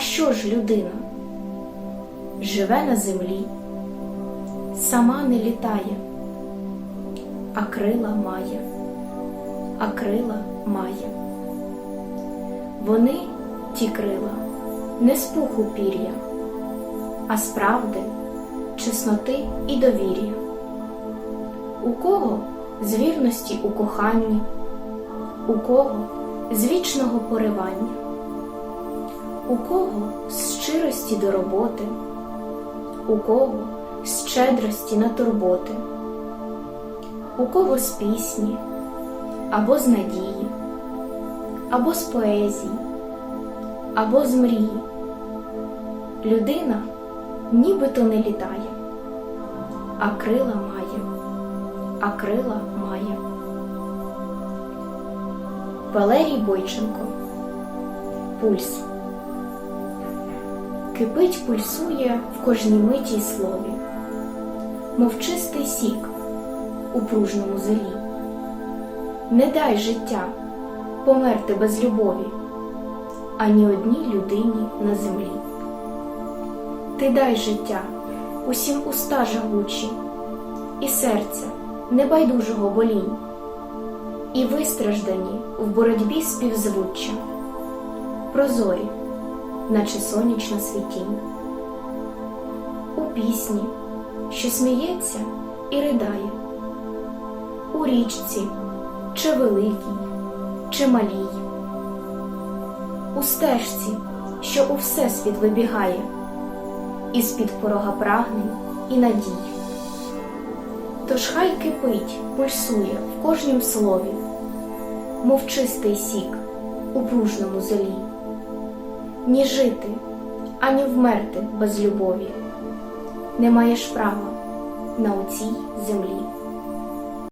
Що ж людина? Живе на землі, сама не літає, а крила має, а крила має. Вони, ті крила, не з пуху пір'я, а з правди, чесноти і довір'я. У кого з вірності у коханні, у кого з вічного поривання у кого з щирості до роботи, у кого з щедрості на турботи, у кого з пісні, або з надії, або з поезії, або з мрії. Людина нібито не літає, а крила має, а крила має. Валерій Бойченко. Пульс Кипить, пульсує в кожній миті й слові, мов чистий сік у пружному зелі. Не дай життя померти без любові, ані одній людині на землі. Ти дай життя усім уста жагучі, і серця небайдужого болінь, і вистраждані в боротьбі співзвуччя, прозорі наче сонячна світінь. У пісні, що сміється і ридає, у річці, чи великій, чи малій, у стежці, що у всесвіт вибігає, із під порога прагнень і надій. Тож хай кипить, пульсує в кожнім слові, мов чистий сік у пружному зелі ні жити, ані вмерти без любові. Не маєш права на оцій землі.